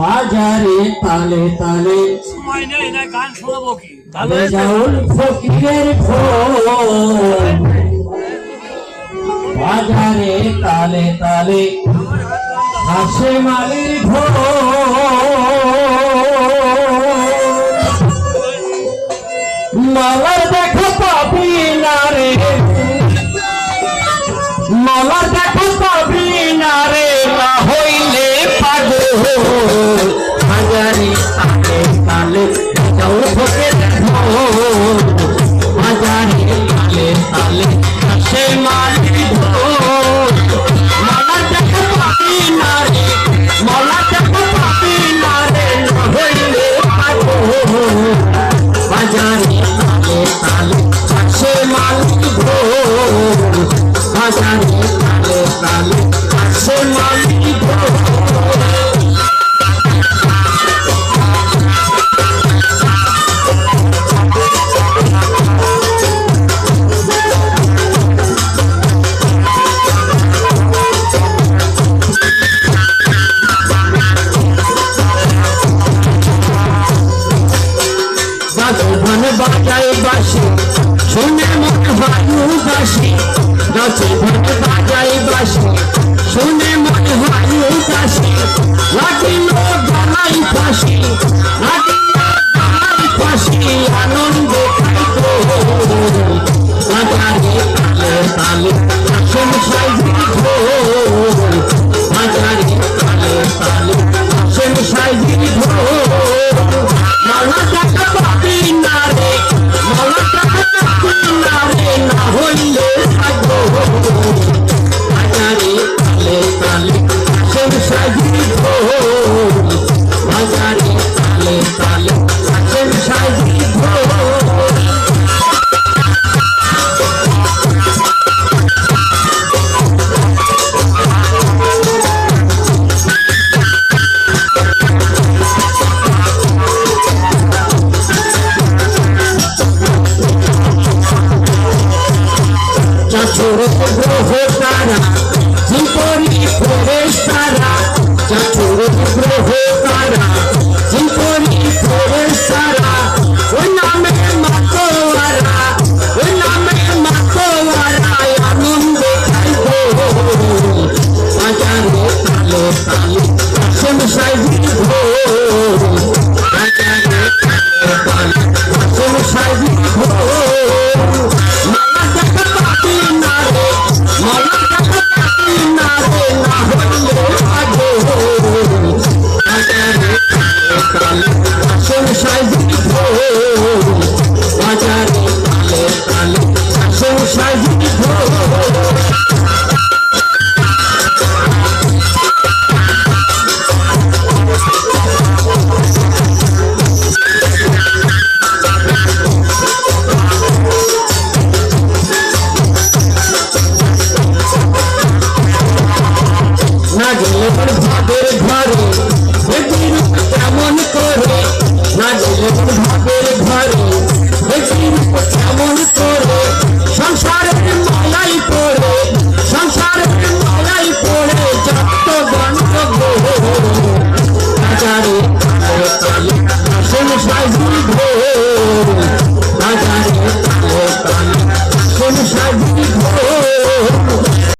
বাজারে তালে তালে গান শোনাবো কি? বাজারে তালে তালে হাসে মালির মালার দেখো পাবি না রে। মালার ধন বাজায় বাসি, শুনে মন বায়ু বাসি নাচে ধন বাজায় বাসি, শুনে মন বায়ু বাসি লাগিল গলায় ফাঁসি লাগিল গলায় ফাঁসি, আনন্দ খাইতো তালে তালে আসন সাইজি পাবি না রে মালা যখন ভাবের ঘরে কেমন করে না যখন ভাবে